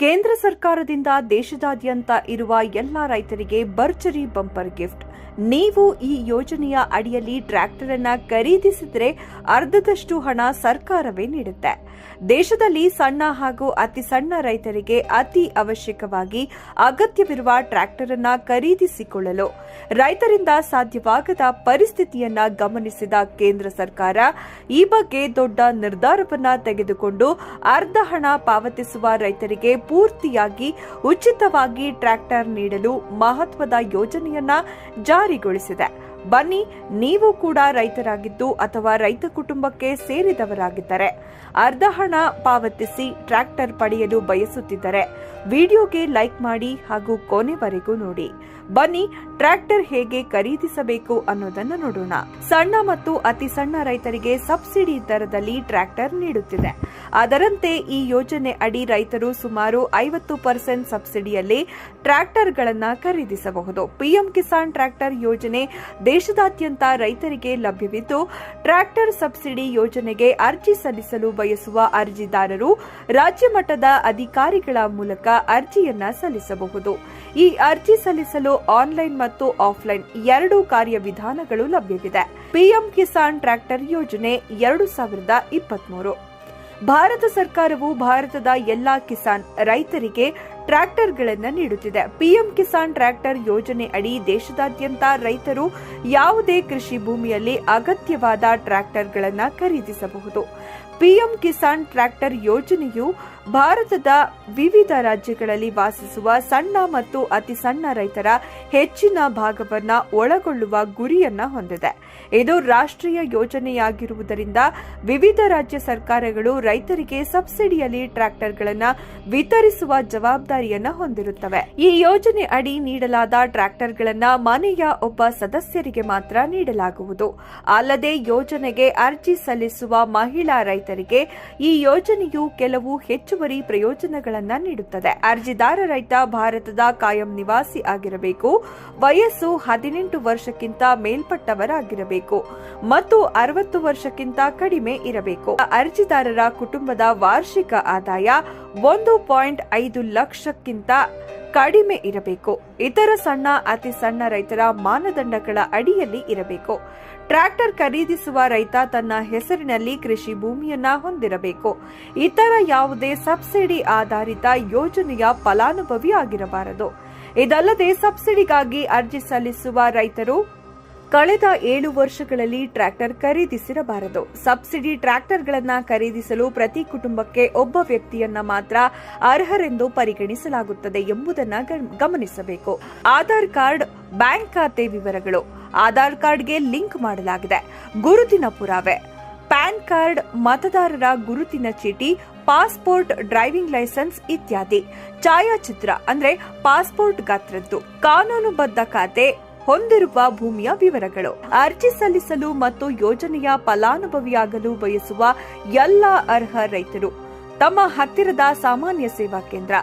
ಕೇಂದ್ರ ಸರ್ಕಾರದಿಂದ ದೇಶದಾದ್ಯಂತ ಇರುವ ಎಲ್ಲ ರೈತರಿಗೆ ಭರ್ಜರಿ ಬಂಪರ್ ಗಿಫ್ಟ್. ನೀವು ಈ ಯೋಜನೆಯ ಅಡಿಯಲ್ಲಿ ಟ್ರ್ಯಾಕ್ಟರ್ ಅನ್ನ ಖರೀದಿಸಿದರೆ ಅರ್ಧದಷ್ಟು ಹಣ ಸರ್ಕಾರವೇ ನೀಡುತ್ತೆ. ದೇಶದಲ್ಲಿ ಸಣ್ಣ ಹಾಗೂ ಅತಿ ಸಣ್ಣ ರೈತರಿಗೆ ಅತಿ ಅವಶ್ಯಕವಾಗಿ ಅಗತ್ಯವಿರುವ ಟ್ರ್ಯಾಕ್ಟರ್ ಅನ್ನ ಖರೀದಿಸಿಕೊಳ್ಳಲು ರೈತರಿಂದ ಸಾಧ್ಯವಾಗದ ಪರಿಸ್ಥಿತಿಯನ್ನ ಗಮನಿಸಿದ ಕೇಂದ್ರ ಸರ್ಕಾರ ಈ ಬಗ್ಗೆ ದೊಡ್ಡ ನಿರ್ಧಾರವನ್ನ ತೆಗೆದುಕೊಂಡು ಅರ್ಧ ಹಣ ಪಾವತಿಸುವ ರೈತರಿಗೆ ಪೂರ್ತಿಯಾಗಿ ಉಚಿತವಾಗಿ ಟ್ರ್ಯಾಕ್ಟರ್ ನೀಡಲು ಮಹತ್ವದ ಯೋಜನೆಯನ್ನ ಜಾರಿಗೊಳಿಸಿದೆ. ಬನ್ನಿ, ನೀವು ಕೂಡ ರೈತರಾಗಿದ್ದು ಅಥವಾ ರೈತ ಕುಟುಂಬಕ್ಕೆ ಸೇರಿದವರಾಗಿದ್ದರೆ, ಅರ್ಧ ಹಣ ಪಾವತಿಸಿ ಟ್ರ್ಯಾಕ್ಟರ್ ಪಡೆಯಲು ಬಯಸುತ್ತಿದ್ದರೆ, ವಿಡಿಯೋಗೆ ಲೈಕ್ ಮಾಡಿ ಹಾಗೂ ಕೊನೆವರೆಗೂ ನೋಡಿ. ಬನ್ನಿ, ಟ್ರ್ಯಾಕ್ಟರ್ ಹೇಗೆ ಖರೀದಿಸಬೇಕು ಅನ್ನೋದನ್ನು ನೋಡೋಣ. ಸಣ್ಣ ಮತ್ತು ಅತಿ ಸಣ್ಣ ರೈತರಿಗೆ ಸಬ್ಸಿಡಿ ದರದಲ್ಲಿ ಟ್ರ್ಯಾಕ್ಟರ್ ನೀಡುತ್ತಿದೆ. ಅದರಂತೆ ಈ ಯೋಜನೆ ಅಡಿ ರೈತರು ಸುಮಾರು ಐವತ್ತು ಪರ್ಸೆಂಟ್ ಸಬ್ಸಿಡಿಯಲ್ಲಿ ಟ್ರ್ಯಾಕ್ಟರ್ಗಳನ್ನು ಖರೀದಿಸಬಹುದು. ಪಿಎಂ ಕಿಸಾನ್ ಟ್ರ್ಯಾಕ್ಟರ್ ಯೋಜನೆ ದೇಶದಾದ್ಯಂತ ರೈತರಿಗೆ ಲಭ್ಯವಿದ್ದು, ಟ್ರ್ಯಾಕ್ಟರ್ ಸಬ್ಸಿಡಿ ಯೋಜನೆಗೆ ಅರ್ಜಿ ಸಲ್ಲಿಸಲು ಬಯಸುವ ಅರ್ಜಿದಾರರು ರಾಜ್ಯ ಮಟ್ಟದ ಅಧಿಕಾರಿಗಳ ಮೂಲಕ ಅರ್ಜಿಯನ್ನ ಸಲ್ಲಿಸಬಹುದು. ಈ ಅರ್ಜಿ ಸಲ್ಲಿಸಲು ಆನ್ಲೈನ್ ಮತ್ತು ಆಫ್ಲೈನ್ ಎರಡು ಕಾರ್ಯವಿಧಾನಗಳು ಲಭ್ಯವಿದೆ. ಪಿಎಂ ಕಿಸಾನ್ ಟ್ರ್ಯಾಕ್ಟರ್ ಯೋಜನೆ ಎರಡು ಸಾವಿರದ ಇಪ್ಪತ್ಮೂರು. ಭಾರತ ಸರ್ಕಾರವು ಭಾರತದ ಎಲ್ಲಾ ಕಿಸಾನ್ ರೈತರಿಗೆ ಟ್ರ್ಯಾಕ್ಟರ್ಗಳನ್ನು ನೀಡುತ್ತಿದೆ. ಪಿಎಂ ಕಿಸಾನ್ ಟ್ರ್ಯಾಕ್ಟರ್ ಯೋಜನೆ ಅಡಿ ದೇಶದಾದ್ಯಂತ ರೈತರು ಯಾವುದೇ ಕೃಷಿ ಭೂಮಿಯಲ್ಲಿ ಅಗತ್ಯವಾದ ಟ್ರ್ಯಾಕ್ಟರ್ಗಳನ್ನು ಖರೀದಿಸಬಹುದು. ಪಿಎಂ ಕಿಸಾನ್ ಟ್ರ್ಯಾಕ್ಟರ್ ಯೋಜನೆಯು ಭಾರತದ ವಿವಿಧ ರಾಜ್ಯಗಳಲ್ಲಿ ವಾಸಿಸುವ ಸಣ್ಣ ಮತ್ತು ಅತಿ ಸಣ್ಣ ರೈತರ ಹೆಚ್ಚಿನ ಭಾಗವನ್ನು ಒಳಗೊಳ್ಳುವ ಗುರಿಯನ್ನ ಹೊಂದಿದೆ. ಇದು ರಾಷ್ಟ್ರೀಯ ಯೋಜನೆಯಾಗಿರುವುದರಿಂದ ವಿವಿಧ ರಾಜ್ಯ ಸರ್ಕಾರಗಳು ರೈತರಿಗೆ ಸಬ್ಸಿಡಿಯಲ್ಲಿ ಟ್ರ್ಯಾಕ್ಟರ್ಗಳನ್ನು ವಿತರಿಸುವ ಜವಾಬ್ದಾರಿಯನ್ನ ಹೊಂದಿರುತ್ತವೆ. ಈ ಯೋಜನೆ ಅಡಿ ನೀಡಲಾದ ಟ್ರ್ಯಾಕ್ಟರ್ಗಳನ್ನು ಮನೆಯ ಒಬ್ಬ ಸದಸ್ಯರಿಗೆ ಮಾತ್ರ ನೀಡಲಾಗುವುದು. ಅಲ್ಲದೆ ಯೋಜನೆಗೆ ಅರ್ಜಿ ಸಲ್ಲಿಸುವ ಮಹಿಳಾ ರೈತರಿಗೆ ಈ ಯೋಜನೆಯು ಕೆಲವು ಹೆಚ್ಚುವರಿ ಪ್ರಯೋಜನಗಳನ್ನು ನೀಡುತ್ತದೆ. ಅರ್ಜಿದಾರ ರೈತ ಭಾರತದ ಕಾಯಂ ನಿವಾಸಿ ಆಗಿರಬೇಕು. ವಯಸ್ಸು ಹದಿನೆಂಟು ವರ್ಷಕ್ಕಿಂತ ಮೇಲ್ಪಟ್ಟವರಾಗಿರಬೇಕು. ಮತ್ತು ಅರವತ್ತು ವರ್ಷಕ್ಕಿಂತ ಕಡಿಮೆ ಇರಬೇಕು. ಅರ್ಜಿದಾರರ ಕುಟುಂಬದ ವಾರ್ಷಿಕ ಆದಾಯ ಒಂದು ಪಾಯಿಂಟ್ ಐದು ಲಕ್ಷಕ್ಕಿಂತ ಕಡಿಮೆ ಇರಬೇಕು. ಇತರ ಸಣ್ಣ, ಅತಿ ಸಣ್ಣ ರೈತರ ಮಾನದಂಡಗಳ ಅಡಿಯಲ್ಲಿ ಇರಬೇಕು. ಟ್ರ್ಯಾಕ್ಟರ್ ಖರೀದಿಸುವ ರೈತ ತನ್ನ ಹೆಸರಿನಲ್ಲಿ ಕೃಷಿ ಭೂಮಿಯನ್ನ ಹೊಂದಿರಬೇಕು. ಇತರ ಯಾವುದೇ ಸಬ್ಸಿಡಿ ಆಧಾರಿತ ಯೋಜನೆಯ ಫಲಾನುಭವಿ ಆಗಿರಬಾರದು ಇದಲ್ಲದೆ ಸಬ್ಸಿಡಿಗಾಗಿ ಅರ್ಜಿ ಸಲ್ಲಿಸುವ ರೈತರು ಕಳೆದ ಏಳು ವರ್ಷಗಳಲ್ಲಿ ಟ್ರ್ಯಾಕ್ಟರ್ ಖರೀದಿಸಿರಬಾರದು. ಸಬ್ಸಿಡಿ ಟ್ರ್ಯಾಕ್ಟರ್ಗಳನ್ನು ಖರೀದಿಸಲು ಪ್ರತಿ ಕುಟುಂಬಕ್ಕೆ ಒಬ್ಬ ವ್ಯಕ್ತಿಯನ್ನ ಮಾತ್ರ ಅರ್ಹರೆಂದು ಪರಿಗಣಿಸಲಾಗುತ್ತದೆ ಎಂಬುದನ್ನು ಗಮನಿಸಬೇಕು. ಆಧಾರ್ ಕಾರ್ಡ್, ಬ್ಯಾಂಕ್ ಖಾತೆ ವಿವರಗಳು. ಆಧಾರ್ ಕಾರ್ಡ್ಗೆ ಲಿಂಕ್ ಮಾಡಲಾಗಿದೆ. ಗುರುತಿನ ಪುರಾವೆ. ಪ್ಯಾನ್ ಕಾರ್ಡ್, ಮತದಾರರ ಗುರುತಿನ ಚೀಟಿ, ಪಾಸ್ಪೋರ್ಟ್, ಡ್ರೈವಿಂಗ್ ಲೈಸೆನ್ಸ್ ಇತ್ಯಾದಿ. ಛಾಯಾಚಿತ್ರ ಅಂದ್ರೆ ಪಾಸ್ಪೋರ್ಟ್ ಗಾತ್ರದ್ದು. ಕಾನೂನುಬದ್ಧ ಖಾತೆ ಹೊಂದಿರುವ ಭೂಮಿಯ ವಿವರಗಳು. ಅರ್ಜಿ ಸಲ್ಲಿಸಲು ಮತ್ತು ಯೋಜನೆಯ ಫಲಾನುಭವಿಯಾಗಲು ಬಯಸುವ ಎಲ್ಲ ಅರ್ಹ ರೈತರು ತಮ್ಮ ಹತ್ತಿರದ ಸಾಮಾನ್ಯ ಸೇವಾ ಕೇಂದ್ರ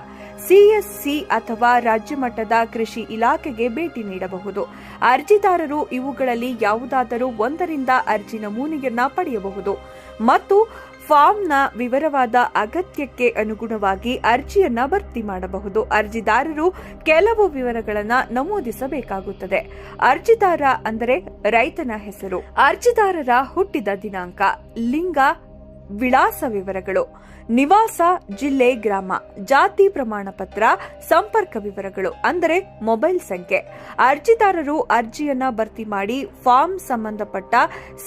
ಸಿಎಸ್ಸಿ ಅಥವಾ ರಾಜ್ಯ ಮಟ್ಟದ ಕೃಷಿ ಇಲಾಖೆಗೆ ಭೇಟಿ ನೀಡಬಹುದು. ಅರ್ಜಿದಾರರು ಇವುಗಳಲ್ಲಿ ಯಾವುದಾದರೂ ಒಂದರಿಂದ ಅರ್ಜಿ ನಮೂನೆಯನ್ನ ಪಡೆಯಬಹುದು. ಮತ್ತು ಫಾರ್ಮ್ನ ವಿವರವಾದ ಅಗತ್ಯಕ್ಕೆ ಅನುಗುಣವಾಗಿ ಅರ್ಜಿಯನ್ನ ಭರ್ತಿ ಮಾಡಬಹುದು. ಅರ್ಜಿದಾರರು ಕೆಲವು ವಿವರಗಳನ್ನು ನಮೂದಿಸಬೇಕಾಗುತ್ತದೆ. ಅರ್ಜಿದಾರ ಅಂದರೆ ರೈತನ ಹೆಸರು. ಅರ್ಜಿದಾರರ ಹುಟ್ಟಿದ ದಿನಾಂಕ, ಲಿಂಗ ವಿಳಾಸ ವಿವರಗಳು. ನಿವಾಸ, ಜಿಲ್ಲೆ, ಗ್ರಾಮ. ಜಾತಿ ಪ್ರಮಾಣ ಪತ್ರ, ಸಂಪರ್ಕ ವಿವರಗಳು, ಅಂದರೆ ಮೊಬೈಲ್ ಸಂಖ್ಯೆ. ಅರ್ಜಿದಾರರು ಅರ್ಜಿಯನ್ನ ಭರ್ತಿ ಮಾಡಿ ಫಾರ್ಮ್ ಸಂಬಂಧಪಟ್ಟ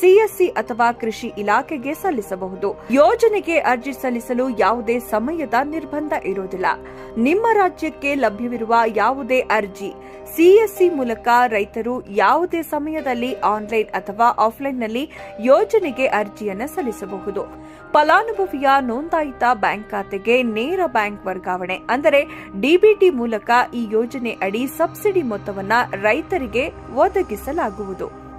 ಸಿಎಸ್ಸಿ ಅಥವಾ ಕೃಷಿ ಇಲಾಖೆಗೆ ಸಲ್ಲಿಸಬಹುದು. ಯೋಜನೆಗೆ ಅರ್ಜಿ ಸಲ್ಲಿಸಲು ಯಾವುದೇ ಸಮಯದ ನಿರ್ಬಂಧ ಇರುವುದಿಲ್ಲ. ನಿಮ್ಮ ರಾಜ್ಯಕ್ಕೆ ಲಭ್ಯವಿರುವ ಯಾವುದೇ ಅರ್ಜಿ ಸಿಎಸ್ಸಿ ಮೂಲಕ ರೈತರು ಯಾವುದೇ ಸಮಯದಲ್ಲಿ ಆನ್ಲೈನ್ ಅಥವಾ ಆಫ್ಲೈನ್ನಲ್ಲಿ ಯೋಜನೆಗೆ ಅರ್ಜಿಯನ್ನು ಸಲ್ಲಿಸಬಹುದು. ಫಲಾನುಭವಿಯ ನೋಂದಾಯಿತ ಬ್ಯಾಂಕ್ ಖಾತೆಗೆ ನೇರ ಬ್ಯಾಂಕ್ ವರ್ಗಾವಣೆ, ಅಂದರೆ ಡಿಬಿಟಿ ಮೂಲಕ ಈ ಯೋಜನೆ ಅಡಿ ಸಬ್ಸಿಡಿ ಮೊತ್ತವನ್ನು ರೈತರಿಗೆ ಒದಗಿಸಲಾಗುವುದು.